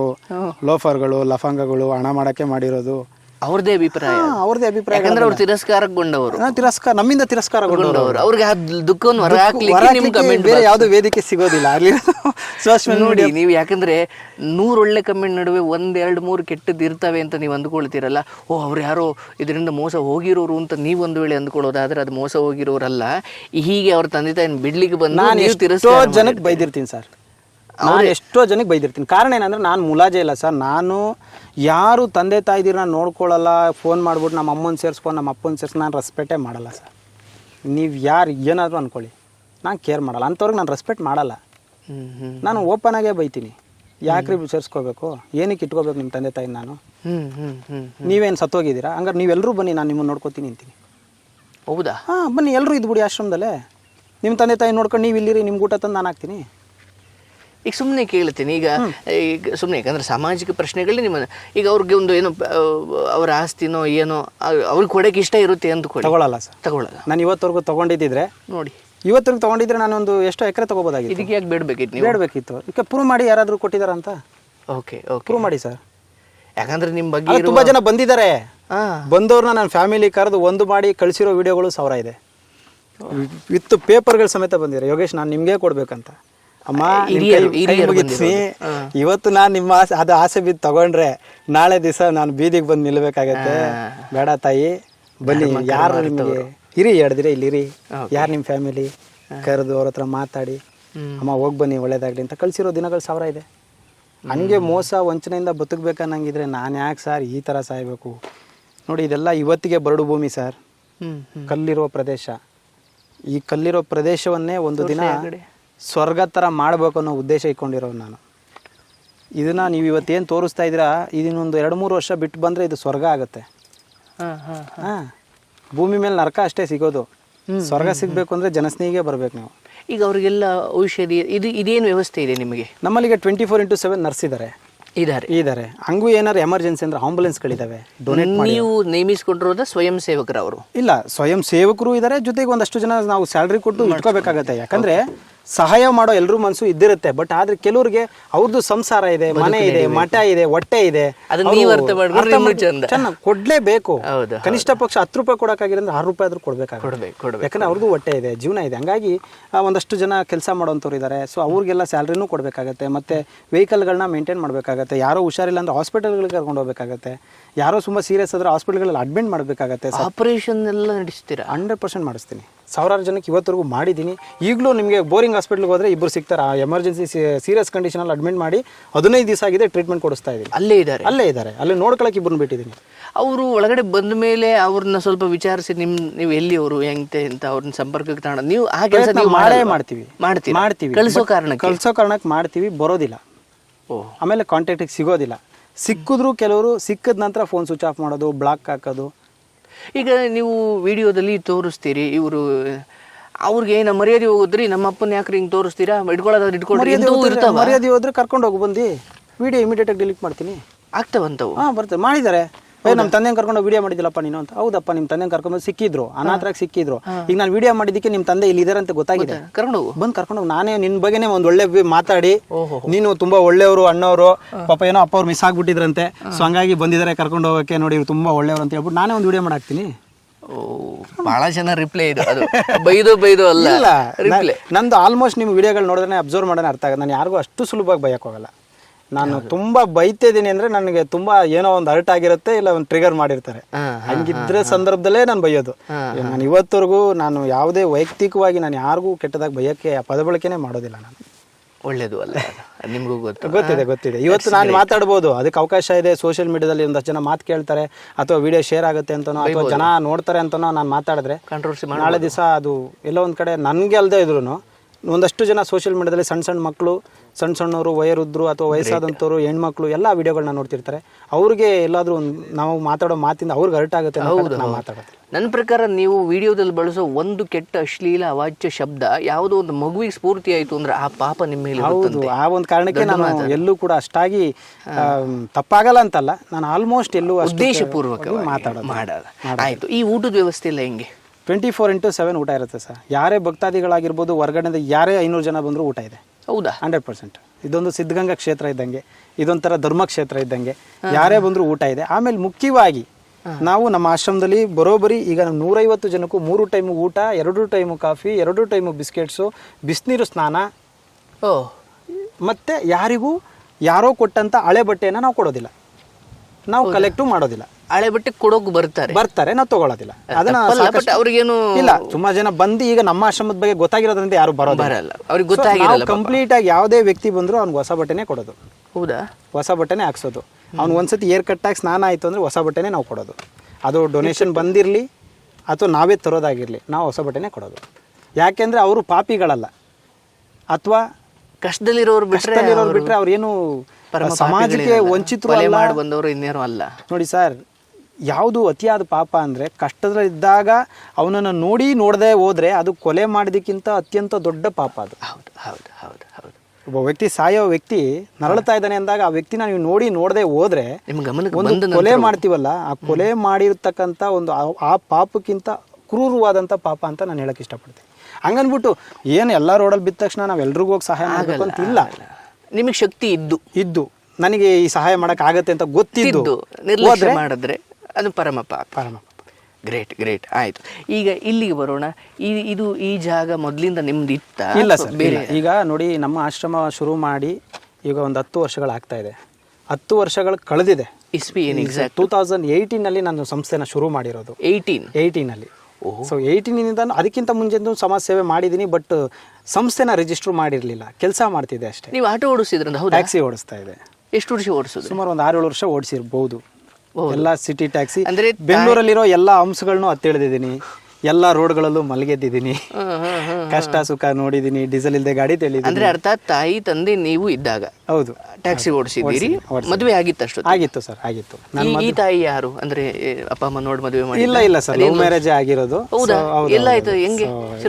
ಲೋಫರ್ಗಳು ಲಫಂಗಗಳು ಹಣ ಮಾಡೋಕ್ಕೆ ಮಾಡಿರೋದು. ಅವ್ರದೇ ಅಭಿಪ್ರಾಯ ಅವ್ರದೇ ಅಭಿಪ್ರಾಯ ಯಾಕಂದ್ರೆ ಅವ್ರು ತಿರಸ್ಕಾರಗೊಂಡವರು. ತಿರಸ್ಕಾರ ನಮ್ಮಿಂದ ತಿರಸ್ಕಾರಗೊಂಡವರು. ಗೊಂಡವರು ಅವ್ರಿಗೆ ಆ ದುಃಖವನ್ನು ಹೊರಹಾಕ್ಲಿಕ್ಕೆ ಬೇರೆ ಯಾವುದೋ ವೇದಿಕೆ ಸಿಗೋದಿಲ್ಲ. ಅಲ್ಲಿ ಸೋಶಿಯಲ್ ನೋಡಿ ನೀವು ಯಾಕಂದ್ರೆ ನೂರು ಒಳ್ಳೆ ಕಮೆಂಟ್ ನಡುವೆ ಒಂದ್ ಎರಡು ಮೂರು ಕೆಟ್ಟದ್ದು ಇರ್ತವೆ ಅಂತ ನೀವು ಅಂದ್ಕೊಳ್ತೀರಲ್ಲ. ಓ ಅವ್ರು ಯಾರೋ ಇದರಿಂದ ಮೋಸ ಹೋಗಿರೋರು ಅಂತ ನೀವು ಒಂದು ವೇಳೆ ಅಂದ್ಕೊಳ್ಳೋದಾದ್ರೆ ಅದು ಮೋಸ ಹೋಗಿರೋರಲ್ಲ. ಹೀಗೆ ಅವ್ರ ತಂದೆ ತಾಯಿನ ಬಿಡ್ಲಿಕ್ಕೆ ಬಂದು ನಾನು ನೀವು ತಿರಸ್ಕಾರ ಜನಕ್ಕೆ ಬೈದಿರ್ತೀನಿ ಸರ್. ನಾನು ಎಷ್ಟೋ ಜನಕ್ಕೆ ಬೈದಿರ್ತೀನಿ. ಕಾರಣ ಏನಂದ್ರೆ ನಾನು ಮುಲಾಜೆ ಇಲ್ಲ ಸರ್. ನಾನು ಯಾರು ತಂದೆ ತಾಯಿದಿರನ್ನ ನೋಡ್ಕೊಳ್ಳಲ್ಲ ಫೋನ್ ಮಾಡ್ಬಿಟ್ಟು ನಮ್ಮ ಅಮ್ಮನ ಸೇರಿಸ್ಕೊಂಡು ನಮ್ಮ ಅಪ್ಪನ ಸೇರಿಸ್ ನಾನು ರೆಸ್ಪೆಕ್ಟೇ ಮಾಡಲ್ಲ ಸರ್. ನೀವು ಯಾರು ಏನಾದರೂ ಅಂದ್ಕೊಳ್ಳಿ ನಾನು ಕೇರ್ ಮಾಡಲ್ಲ. ಅಂಥವ್ರಿಗೆ ನಾನು ರೆಸ್ಪೆಕ್ಟ್ ಮಾಡಲ್ಲ. ನಾನು ಓಪನ್ ಆಗೇ ಬೈತೀನಿ. ಯಾಕ್ರಿ ಸೇರಿಸ್ಕೋಬೇಕು? ಏನಕ್ಕೆ ಇಟ್ಕೋಬೇಕು ನಿಮ್ಮ ತಂದೆ ತಾಯಿ ನಾನು? ನೀವೇನು ಸತ್ತೋಗಿದ್ದೀರಾ? ಹಂಗಾರೆ ನೀವೆಲ್ಲರೂ ಬನ್ನಿ ನಾನು ನಿಮ್ಮನ್ನು ನೋಡ್ಕೋತೀನಿ ಅಂತೀನಿ. ಹೌದಾ? ಹಾಂ ಬನ್ನಿ ಎಲ್ಲರೂ ಇದ್ಬಿಡಿ ಆಶ್ರಮದಲ್ಲೇ. ನಿಮ್ಮ ತಂದೆ ತಾಯಿ ನೋಡ್ಕೊಂಡು ನೀವು ಇಲ್ಲಿರಿ ನಿಮ್ಗೆ ಊಟ ತಂದು ನಾನು ಹಾಕ್ತೀನಿ. ಈಗ ಸುಮ್ಮನೆ ಕೇಳ್ತೀನಿ. ಈಗ ಈಗ ಸುಮ್ಮನೆ ಯಾಕಂದ್ರೆ ಸಾಮಾಜಿಕ ಪ್ರಶ್ನೆಗಳೇ ನಿಮ್ಮ ಈಗ ಅವ್ರಿಗೆ ಒಂದು ಏನೋ ಅವ್ರ ಆಸ್ತಿನೋ ಏನೋ ಅವ್ರಿಗೆ ಕೊಡಕ್ಕೆ ಇಷ್ಟ ಇರುತ್ತೆ ಅಂತ ತಗೊಳ್ಳಲ್ಲ ಸರ್. ತಗೊಳ್ಳಲ್ಲ ನಾನು ಇವತ್ತವರೆಗೂ ತೊಗೊಂಡಿದ್ದಿದ್ರೆ ನೋಡಿ. ಇವತ್ತರೆಗೂ ತೊಗೊಂಡಿದ್ರೆ ನಾನೊಂದು ಎಷ್ಟೋ ಎಕರೆ ತಗೋಬೋದಾಗಿ ಇದಕ್ಕೆ ಯಾಕೆ ಬೇಡಬೇಕಿತ್ತು ನೀವು? ಬೇಡಬೇಕಿತ್ತು. ಈಗ ಪ್ರೂವ್ ಮಾಡಿ ಯಾರಾದರೂ ಕೊಟ್ಟಿದ್ದಾರೆ ಅಂತ ಓಕೆ ಓಕೆ. ಪ್ರೂವ್ ಮಾಡಿ ಸರ್. ಯಾಕಂದ್ರೆ ನಿಮ್ಮ ಬಗ್ಗೆ ತುಂಬ ಜನ ಬಂದಿದ್ದಾರೆ. ಆ ಬಂದವ್ರನ್ನ ನಾನು ಫ್ಯಾಮಿಲಿ ಕರೆದು ಒಂದು ಮಾಡಿ ಕಳಿಸಿರೋ ವಿಡಿಯೋಗಳು ಸಾವಿರ ಇದೆ. ವಿತ್ ಪೇಪರ್ಗಳ ಸಮೇತ ಬಂದಿದ್ದಾರೆ ಯೋಗೇಶ್ ನಾನು ನಿಮಗೆ ಕೊಡ್ಬೇಕಂತ. ಅಮ್ಮ ಮುಗಿತೀನಿ ಇವತ್ತು ನಾನು ನಿಮ್ಮ ಆಸೆ ಅದು ಆಸೆ ಬಿದ್ದು ತಗೊಂಡ್ರೆ ನಾಳೆ ದಿವಸ ನಾನು ಬೀದಿಗೆ ಬಂದು ನಿಲ್ಬೇಕಾಗತ್ತೆ. ಬೇಡ ತಾಯಿ ಬನ್ನಿ. ಯಾರು ನಿಮಗೆ ಇರಿ ಹೇಳಿದ್ರೆ ಇಲ್ಲಿ ಇರಿ ಯಾರು ನಿಮ್ಮ ಫ್ಯಾಮಿಲಿ? ಕರೆದು ಅವ್ರ ಹತ್ರ ಮಾತಾಡಿ. ಅಮ್ಮ ಹೋಗಿ ಬನ್ನಿ ಒಳ್ಳೇದಾಗ್ಲಿ ಅಂತ ಕಳ್ಸಿರೋ ದಿನಗಳು ಸಾವಿರ ಇದೆ. ಹಂಗೆ ಮೋಸ ವಂಚನೆಯಿಂದ ಬದುಕಬೇಕನ್ನಂಗಿದ್ರೆ ನಾನು ಯಾಕೆ ಸರ್ ಈ ಥರ ಸಾಯಬೇಕು? ನೋಡಿ ಇದೆಲ್ಲ ಇವತ್ತಿಗೆ ಬರಡು ಭೂಮಿ ಸರ್. ಕಲ್ಲಿರೋ ಪ್ರದೇಶ. ಈ ಕಲ್ಲಿರೋ ಪ್ರದೇಶವನ್ನೇ ಒಂದು ದಿನ. ಸ್ವರ್ಗ ಥರ ಮಾಡಬೇಕು ಅನ್ನೋ ಉದ್ದೇಶ ಇಟ್ಕೊಂಡಿರೋನು ನಾನು. ಇದನ್ನ ನೀವು ಇವತ್ತೇನು ತೋರಿಸ್ತಾ ಇದ್ದೀರಾ ಇದನ್ನೊಂದು ಎರಡು ಮೂರು ವರ್ಷ ಬಿಟ್ಟು ಬಂದರೆ ಇದು ಸ್ವರ್ಗ ಆಗುತ್ತೆ. ಹಾ ಭೂಮಿ ಮೇಲೆ ನರಕ ಅಷ್ಟೇ ಸಿಗೋದು. ಸ್ವರ್ಗ ಸಿಗಬೇಕು ಅಂದರೆ ಜನಸ್ನೇಹಿಗೆ ಬರಬೇಕು ನೀವು. ಈಗ ಅವರಿಗೆಲ್ಲ ಔಷಧಿ ಇದು ಇದೇನು ವ್ಯವಸ್ಥೆ ಇದೆ ನಿಮಗೆ? ನಮ್ಮಲ್ಲಿಗೆ twenty four into seven nurse ಇದ್ದಾರೆ. ಇದ್ದಾರೆ. ಇದ್ದಾರೆ ಹಂಗೂ ಏನಾರು ಎಮರ್ಜೆನ್ಸಿ ಅಂದ್ರೆ ಆಂಬುಲೆನ್ಸ್ಗಳಿದ್ದಾವೆ ಡೊನೇಟ್ ನೀವು ನೇಮಿಸಿಕೊಂಡಿರೋದ ಸ್ವಯಂ ಸೇವಕರವರು ಇಲ್ಲ ಸ್ವಯಂ ಸೇವಕರು ಇದ್ದಾರೆ ಜೊತೆಗೆ ಒಂದಷ್ಟು ಜನ ನಾವು ಸ್ಯಾಲ್ರಿ ಕೊಟ್ಟು ಇಟ್ಕೋಬೇಕಾಗತ್ತೆ. ಯಾಕಂದ್ರೆ ಸಹಾಯ ಮಾಡೋ ಎಲ್ಲರೂ ಮನಸ್ಸು ಇದ್ದಿರುತ್ತೆ. ಬಟ್ ಆದ್ರೆ ಕೆಲವ್ರಿಗೆ ಅವ್ರದ್ದು ಸಂಸಾರ ಇದೆ ಮನೆ ಇದೆ ಮಠ ಇದೆ ಹೊಟ್ಟೆ ಇದೆ. ಕೊಡ್ಲೇಬೇಕು. ಕನಿಷ್ಠ ಪಕ್ಷ ಹತ್ತು ರೂಪಾಯಿ ಕೊಡೋಕ್ಕಾಗಿದ್ರೆ ಆರು ರೂಪಾಯಿ ಆದ್ರೂ ಕೊಡ್ಬೇಕಾಗುತ್ತೆ. ಕೊಡ್ಬೇಕು ಕೊಡ್ಬೇಕು ಯಾಕಂದ್ರೆ ಅವ್ರದ್ದು ಹೊಟ್ಟೆ ಇದೆ ಜೀವನ ಇದೆ. ಹಂಗಾಗಿ ಒಂದಷ್ಟು ಜನ ಕೆಲಸ ಮಾಡೋಂಥವ್ರು ಇದ್ದಾರೆ ಸೊ ಅವ್ರಿಗೆಲ್ಲ ಸ್ಯಾಲ್ರಿನೂ ಕೊಡಬೇಕಾಗತ್ತೆ. ಮತ್ತೆ ವೆಹಿಕಲ್ಗಳನ್ನ ಮೇಂಟೈನ್ ಮಾಡ್ಬೇಕಾಗತ್ತೆ. ಯಾರೋ ಹುಷಾರಿಲ್ಲ ಅಂದ್ರೆ ಹಾಸ್ಪಿಟಲ್ಗಳಿಗೆ ಕರ್ಕೊಂಡು ಹೋಗ್ಬೇಕಾಗತ್ತೆ. ಯಾರೋ ತುಂಬಾ ಸೀರಿಯಸ್ ಆದ್ರೆ ಹಾಸ್ಪಿಟಲ್ಗಳಲ್ಲಿ ಅಡ್ಮಿಟ್ ಮಾಡಬೇಕಾಗತ್ತೆ ಆಪರೇಷನ್ ಎಲ್ಲ ನಡೆಸ್ತೀರಾ? ಹಂಡ್ರೆಡ್ ಪರ್ಸೆಂಟ್ ಮಾಡಿಸ್ತೀನಿ. ಸಾವಿರಾರು ಜನಕ್ಕೆ ಇವತ್ತರೆಗೂ ಮಾಡಿದ್ದೀನಿ. ಈಗಲೂ ನಿಮಗೆ ಬೋರಿಂಗ್ ಹಾಸ್ಪಿಟಲ್ಗೆ ಹೋದರೆ ಇಬ್ಬರು ಸಿಗ್ತಾರೆ. ಆ ಎಮರ್ಜೆನ್ಸಿ ಸೀರಿಯಸ್ ಕಂಡೀಷನಲ್ಲಿ ಅಡ್ಮಿಟ್ ಮಾಡಿ ಹದಿನೈದು ದಿವಸ ಆಗಿದೆ ಟ್ರೀಟ್ಮೆಂಟ್ ಕೊಡಿಸ್ತಾ ಇದ್ದೀನಿ. ಅಲ್ಲೇ ಇದ್ದಾರೆ? ಅಲ್ಲೇ ಇದ್ದಾರೆ. ಅಲ್ಲೇ ನೋಡ್ಕೊಳಕ್ಕೆ ಇಬ್ಬರನ್ನ ಬಿಟ್ಟಿದ್ದೀನಿ. ಅವರು ಒಳಗಡೆ ಬಂದ ಮೇಲೆ ಅವ್ರನ್ನ ಸ್ವಲ್ಪ ವಿಚಾರಿಸಿ ನಿಮ್ ನೀವು ಎಲ್ಲಿ ಅವರು ಹೆಂಗೆ ಅಂತ ಅವ್ರನ್ನ ಸಂಪರ್ಕಕ್ಕೆ ತಾಣ ನೀವು ಆ ಕೆಲಸ ನೀವು ಮಾಡೇ ಮಾಡ್ತೀವಿ. ಮಾಡ್ತೀವಿ ಮಾಡ್ತೀವಿ. ಕಳಿಸೋ ಕಾರಣಕ್ಕೆ? ಕಳಿಸೋ ಕಾರಣಕ್ಕೆ ಮಾಡ್ತೀವಿ ಬರೋದಿಲ್ಲ. ಓ. ಆಮೇಲೆ ಕಾಂಟ್ಯಾಕ್ಟಿಗೆ ಸಿಗೋದಿಲ್ಲ. ಸಿಕ್ಕಿದ್ರು ಕೆಲವರು ಸಿಕ್ಕಿದ ನಂತರ ಫೋನ್ ಸ್ವಿಚ್ ಆಫ್ ಮಾಡೋದು ಬ್ಲಾಕ್ ಹಾಕೋದು. ಈಗ ನೀವು ವಿಡಿಯೋದಲ್ಲಿ ತೋರಿಸ್ತೀರಿ ಇವರು ಅವ್ರಿಗೆ ನಮ್ಮ ಮರ್ಯಾದೆ ಹೋಗುದ್ರಿ ನಮ್ಮ ಅಪ್ಪನ ಯಾಕ್ರಿ ಹಿಂಗೆ ತೋರಿಸ್ತೀರಾ? ಇಟ್ಕೊಳ್ಳೋದಾದ್ರೆ ಇಟ್ಕೊಂಡು ಮರ್ಯಾದೆ ಹೋದ್ರೆ ಕರ್ಕೊಂಡು ಹೋಗಿ ಬಂದು. ವಿಡಿಯೋ ಇಮಿಡಿಯೇಟಾಗಿ ಡಿಲೀಟ್ ಮಾಡ್ತೀನಿ. ಆಗ್ತಾವಂತವು. ಹಾಂ ಬರ್ತದೆ. ಮಾಡಿದ್ದಾರೆ. ಏ ನಮ್ಮ ತಂದೆ ಕರ್ಕೊಂಡು ವಿಡಿಯೋ ಮಾಡಿದಿಲ್ಲಪ್ಪ ನೀನು ಅಂತ. ಹೌದಪ್ಪ ನಿಮ್ಮ ತಂದೆ ಕರ್ಕೊಂಡು ಸಿಕ್ಕಿದ್ರು ಅನಾಥರಾಗಿ ಸಿಕ್ಕಿದ್ರು. ಈಗ ನಾನು ವಿಡಿಯೋ ಮಾಡಿದ್ದಕ್ಕೆ ನಿಮ್ಮ ತಂದೆ ಇಲ್ಲಿ ಇದಾರೆ ಅಂತ ಗೊತ್ತಾಗಿದೆ. ಕರ್ಕೊಂಡು ಬಂದು ಕರ್ಕೊಂಡು ನಾನೇ ನಿನ್ ಬಗ್ಗೆನೇ ಒಂದು ಒಳ್ಳೆ ಮಾತಾಡಿ. ನೀನು ತುಂಬಾ ಒಳ್ಳೆಯವರು ಅಣ್ಣವರು. ಪಾಪ ಏನೋ ಅಪ್ಪ ಅವ್ರು ಮಿಸ್ ಆಗ್ಬಿಟ್ಟಿದ್ರಂತೆ ಸೊ ಹಂಗಾಗಿ ಬಂದಿದ್ದಾರೆ ಕರ್ಕೊಂಡು ಹೋಗೋಕೆ ನೋಡಿ ಇವ್ರು ತುಂಬಾ ಒಳ್ಳೆಯವರು ಅಂತ ಹೇಳ್ಬಿಟ್ಟು ನಾನೇ ಒಂದು ವಿಡಿಯೋ ಮಾಡಾಕ್ತೀನಿ. ಓ ಬಹಳ ಜನ ರಿಪ್ಲೈ ಇದು. ಅದು ಬೈದು ಬೈದು ಅಲ್ಲ. ರಿಪ್ಲೈ ನಂದು ಆಲ್ಮೋಸ್ಟ್ ನಿಮ್ಮ ವಿಡಿಯೋಗಳು ನೋಡಿದ್ರೆ ಅಬ್ಸರ್ವ್ ಮಾಡೋಣ ಅರ್ಥ ಆಗುತ್ತೆ. ನಾನು ಯಾರಿಗೂ ಅಷ್ಟು ಸುಲಭವಾಗಿ ಬಯಕ್ಕೆ ಹೋಗಲ್ಲ. ನಾನು ತುಂಬಾ ಬೈತಿದ್ದೀನಿ ಅಂದ್ರೆ ನನಗೆ ತುಂಬಾ ಏನೋ ಒಂದು ಹರ್ಟ್ ಆಗಿರುತ್ತೆ ಇಲ್ಲ ಒಂದು ಟ್ರಿಗರ್ ಮಾಡಿರ್ತಾರೆ. ಹಂಗಿದ್ರೆ ಸಂದರ್ಭದಲ್ಲೇ ನಾನು ಬೈಯೋದು. ನಾನು ಇವತ್ತವರೆಗೂ ನಾನು ಯಾವುದೇ ವೈಯಕ್ತಿಕವಾಗಿ ನಾನು ಯಾರಿಗೂ ಕೆಟ್ಟದಾಗ ಬೈಯಕ್ಕೆ ಪದ ಬಳಕೆನೇ ಮಾಡೋದಿಲ್ಲ ನಾನು. ಒಳ್ಳೇದು ಅಲ್ಲ. ನಿಮಗೂ ಗೊತ್ತು. ಗೊತ್ತಿದೆ ಗೊತ್ತಿದೆ. ಇವತ್ತು ನಾನು ಮಾತಾಡ್ಬೋದು. ಅದಕ್ಕೆ ಅವಕಾಶ ಇದೆ. ಸೋಷಿಯಲ್ ಮೀಡಿಯಾದಲ್ಲಿ ಒಂದಷ್ಟು ಜನ ಮಾತು ಕೇಳ್ತಾರೆ. ಅಥವಾ ವಿಡಿಯೋ ಶೇರ್ ಆಗುತ್ತೆ ಅಂತನೋ ಅಥವಾ ಜನ ನೋಡ್ತಾರೆ ಅಂತನೋ ನಾನು ಮಾತಾಡಿದ್ರೆ ನಾಳೆ ದಿವಸ ಅದು ಎಲ್ಲೋ ಒಂದು ಕಡೆ ನನಗೆ ಅಲ್ಲದೆ ಇದ್ರು ಒಂದಷ್ಟು ಜನ ಸೋಷಿಯಲ್ ಮೀಡಿಯಾದಲ್ಲಿ ಸಣ್ಣ ಸಣ್ಣ ಮಕ್ಕಳು ಸಣ್ಣ ಸಣ್ಣವರು ವಯರುದ್ರು ಅಥವಾ ವಯಸ್ಸಾದಂಥವ್ರು ಹೆಣ್ಮಕ್ಳು ಎಲ್ಲ ವಿಡಿಯೋಗಳನ್ನ ನೋಡ್ತಿರ್ತಾರೆ. ಅವ್ರಿಗೆ ಎಲ್ಲಾದರೂ ಒಂದು ನಾವು ಮಾತಾಡೋ ಮಾತಿಂದ ಅವ್ರಿಗೆ ಹರ್ಟ್ ಆಗುತ್ತೆ ಹೌದು ನಾವು ಮಾತಾಡೋದು ನನ್ನ ಪ್ರಕಾರ ನೀವು ವಿಡಿಯೋದಲ್ಲಿ ಬಳಸೋ ಒಂದು ಕೆಟ್ಟ ಅಶ್ಲೀಲ ಅವಾಚ್ಯ ಶಬ್ದ ಯಾವುದೋ ಒಂದು ಮಗುವಿಗೆ ಸ್ಫೂರ್ತಿ ಆಯಿತು ಅಂದ್ರೆ ಆ ಪಾಪ ನಿಮ್ಮ ಮೇಲೆ ಹೌದು ಆ ಒಂದು ಕಾರಣಕ್ಕೆ ನಾನು ಎಲ್ಲೂ ಕೂಡ ಅಷ್ಟಾಗಿ ತಪ್ಪಾಗಲ್ಲ ಅಂತಲ್ಲ. ನಾನು ಆಲ್ಮೋಸ್ಟ್ ಎಲ್ಲೂ ಉದ್ದೇಶಪೂರ್ವಕ ಮಾತಾಡೋದು ಮಾಡಲ್ಲ. ಆಯ್ತು ಈ ಊಟದ ವ್ಯವಸ್ಥೆ ಎಲ್ಲ ಹೆಂಗೆ? ಟ್ವೆಂಟಿ ಫೋರ್ ಇಂಟು ಸೆವೆನ್ ಊಟ ಇರುತ್ತೆ ಸರ್. ಯಾರೇ ಭಕ್ತಾದಿಗಳಾಗಿರ್ಬೋದು ಹೊರಗಡೆಯಿಂದ ಯಾರೇ ಐನೂರು ಜನ ಬಂದರೂ ಊಟ ಇದೆ. ಹೌದಾ? ಹಂಡ್ರೆಡ್ ಪರ್ಸೆಂಟ್ ಇದೊಂದು ಸಿದ್ಧಗಂಗಾ ಕ್ಷೇತ್ರ ಇದ್ದಂಗೆ ಇದೊಂಥರ ಧರ್ಮ ಕ್ಷೇತ್ರ ಇದ್ದಂಗೆ. ಯಾರೇ ಬಂದರೂ ಊಟ ಇದೆ. ಆಮೇಲೆ ಮುಖ್ಯವಾಗಿ ನಾವು ನಮ್ಮ ಆಶ್ರಮದಲ್ಲಿ ಬರೋಬರಿ ಈಗ ನಮ್ಮ ನೂರೈವತ್ತು ಜನಕ್ಕೂ ಮೂರು ಟೈಮು ಊಟ ಎರಡು ಟೈಮು ಕಾಫಿ ಎರಡು ಟೈಮು ಬಿಸ್ಕೆಟ್ಸು ಬಿಸಿನೀರು ಸ್ನಾನ. ಓ. ಮತ್ತು ಯಾರಿಗೂ ಯಾರೋ ಕೊಟ್ಟಂಥ ಹಳೆ ಬಟ್ಟೆಯನ್ನು ನಾವು ಕೊಡೋದಿಲ್ಲ. ನಾವು ಕಲೆಕ್ಟು ಮಾಡೋದಿಲ್ಲ. ಹಳೆ ಬಟ್ಟೆ ಕೊಡೋಕೆ ಬರ್ತಾರೆ. ಬರ್ತಾರೆ ನಾವು ತಗೊಳ್ಳೋದಿಲ್ಲ ಅದನ್ನ ಅವ್ರಿಗೇನು ಇಲ್ಲ ಸುಮಾರು ಜನ ಬಂದು ಈಗ ನಮ್ಮ ಆಶ್ರಮದ ಬಗ್ಗೆ ಗೊತ್ತಾಗಿರೋದ್ರಿಂದ ಯಾರು ಬರೋದಿಲ್ಲ. ಅವ್ರಿಗೆ ಗೊತ್ತಾಗಿರಲ್ಲ ಕಂಪ್ಲೀಟ್ ಆಗಿ ಯಾವುದೇ ವ್ಯಕ್ತಿ ಬಂದ್ರು ಅವ್ನಿಗೆ ಹೊಸ ಬಟ್ಟೆನೆ ಕೊಡೋದು. ಹೌದಾ? ಹೊಸ ಬಟ್ಟೆನೆ ಹಾಕ್ಸೋದು. ಅವ್ನು ಒಂದ್ಸತಿ ಏರ್ ಕಟ್ಟಾಗಿ ಸ್ನಾನ ಆಯಿತು ಅಂದ್ರೆ ಹೊಸ ಬಟ್ಟೆನೆ ನಾವು ಕೊಡೋದು. ಅದು ಡೊನೇಷನ್ ಬಂದಿರಲಿ ಅಥವಾ ನಾವೇ ತರೋದಾಗಿರಲಿ ನಾವು ಹೊಸ ಬಟ್ಟೆನೆ ಕೊಡೋದು. ಯಾಕೆಂದ್ರೆ ಅವರು ಪಾಪಿಗಳಲ್ಲ. ಅಥವಾ ಕಷ್ಟದಲ್ಲಿರೋರು ಬಿಟ್ಟರೆ ಅವ್ರು ಏನು ಸಮಾಜಕ್ಕೆ ವಂಚಿತ ವಂಚಿತರು ಅಲ್ಲ. ನೋಡಿ ಸರ್ ಯಾವುದು ಅತಿಯಾದ ಪಾಪ ಅಂದರೆ ಕಷ್ಟದಲ್ಲಿದ್ದಾಗ ಅವನನ್ನು ನೋಡಿ ನೋಡದೆ ಹೋದರೆ ಅದು ಕೊಲೆ ಮಾಡಿದಕ್ಕಿಂತ ಅತ್ಯಂತ ದೊಡ್ಡ ಪಾಪ ಅದು. ಹೌದು ಹೌದು ಹೌದು ಹೌದು. ಒಬ್ಬ ವ್ಯಕ್ತಿ ಸಾಯೋ ವ್ಯಕ್ತಿ ನರಳ್ತಾ ಇದ್ದಾನೆ ಅಂದಾಗ ಆ ವ್ಯಕ್ತಿನ ನೀವು ನೋಡಿ ನೋಡದೆ ಹೋದ್ರೆ ಒಂದು ಕೊಲೆ ಮಾಡ್ತೀವಲ್ಲ ಆ ಕೊಲೆ ಮಾಡಿರ್ತಕ್ಕಂಥ ಒಂದು ಆ- ಪಾಪಕ್ಕಿಂತ ಕ್ರೂರವಾದಂಥ ಪಾಪ ಅಂತ ನಾನು ಹೇಳಕ್ ಇಷ್ಟಪಡ್ತೀನಿ. ಹಂಗನ್ಬಿಟ್ಟು ಏನು ಎಲ್ಲ ರೋಡಲ್ಲಿ ಬಿದ್ದ ತಕ್ಷಣ ನಾವು ಎಲ್ರಿಗೂ ಹೋಗಿ ಸಹಾಯ ಮಾಡಬೇಕು ಅಂತ ಇಲ್ಲ ನಿಮಗೆ ಶಕ್ತಿ ಇದ್ದು. ಇದ್ದು. ನನಗೆ ಈ ಸಹಾಯ ಮಾಡಕ್ ಆಗತ್ತೆ ಅಂತ ಗೊತ್ತಿದ್ದು. ಮಾಡಿದ್ರೆ. ಅದು ಪರಮ ಪಾಪ. ಪರಮ ಗ್ರೇಟ್ ಗ್ರೇಟ್ ಆಯ್ತು. ಈಗ ಇಲ್ಲಿಗೆ ಬರೋಣ. ಈ ಇದು ಈ ಜಾಗ ಮೊದಲಿಂದ ನಿಮ್ದು ಇತ್ತ? ಇಲ್ಲ ಸರ್ ಬೇರೆ ಈಗ ನೋಡಿ ನಮ್ಮ ಆಶ್ರಮ ಶುರು ಮಾಡಿ ಈಗ ಒಂದು ಹತ್ತು ವರ್ಷಗಳಾಗ್ತಾ ಇದೆ. ಹತ್ತು ವರ್ಷಗಳು ಕಳೆದಿದೆ. ಇಸ್ಪಿ ಏನು ಎಕ್ಸಾಕ್ಟ್ ಟೂ ತೌಸಂಡ್ ಏಯ್ಟೀನಲ್ಲಿ ನಾನು ಸಂಸ್ಥೆನ ಶುರು ಮಾಡಿರೋದು. ಏಯ್ಟೀನ್ ಏಯ್ಟೀನಲ್ಲಿ ಸೊ ಏಯ್ಟೀನಿಂದ ಅದಕ್ಕಿಂತ ಮುಂಚೆನೂ ಸಮಾಜ ಸೇವೆ ಮಾಡಿದ್ದೀನಿ ಬಟ್ ಸಂಸ್ಥೆನ ರಿಜಿಸ್ಟರ್ ಮಾಡಿರಲಿಲ್ಲ. ಕೆಲಸ ಮಾಡ್ತಿದ್ದೆ ಅಷ್ಟೇ. ನೀವು ಆಟೋ ಓಡಿಸಿದ್ರಿಂದ ಹೌದಾ? ಟ್ಯಾಕ್ಸಿ ಓಡಿಸ್ತಾ ಇದೆ. ಎಷ್ಟು ವರ್ಷ ಓಡಿಸೋದು ಸುಮಾರು ಒಂದು ಆರೇಳು ವರ್ಷ ಓಡಿಸಿರ್ಬೋದು. ಎಲ್ಲ ಸಿಟಿ ಟ್ಯಾಕ್ಸಿ ಅಂದ್ರೆ ಬೆಂಗಳೂರಲ್ಲಿರೋ ಎಲ್ಲ ಅಂಶಗಳನ್ನೂ ಹತ್ತಿಳಿದಿದ್ದೀನಿ ಎಲ್ಲ ರೋಡ್ಗಳಲ್ಲೂ ಮಲಗೆದ್ದಿದ್ದೀನಿ. ಕಷ್ಟ ಸುಖ ನೋಡಿದೀನಿ ಡೀಸೆಲ್ ಇಲ್ಲದೆ ಗಾಡಿ ತಿಳಿದಿದ್ದೀನಿ ಅಂದ್ರೆ ಅರ್ಥಾತ್ ತಾಯಿ ತಂದೆ ನೀವು ಇದ್ದಾಗ. ಹೌದು. ಟ್ಯಾಕ್ಸಿ ಓಡಿಸಿದ್ದೀರಿ. ಮದುವೆ ಆಗಿತ್ತು ಅಷ್ಟು ಆಗಿತ್ತು ಸರ್ ಆಗಿತ್ತು. ಈ ತಾಯಿ ಯಾರು? ಅಂದ್ರೆ ಅಪ್ಪ ಅಮ್ಮ ನೋಡಿ ಮದುವೆ ಮಾಡಿ ಇಲ್ಲ ಇಲ್ಲ ಸರ್ ಲವ್ ಮ್ಯಾರೇಜ್ ಆಗಿರೋದು. ಹೌದಾ? ಎಲ್ಲ ಆಯ್ತು ಹೆಂಗೆ?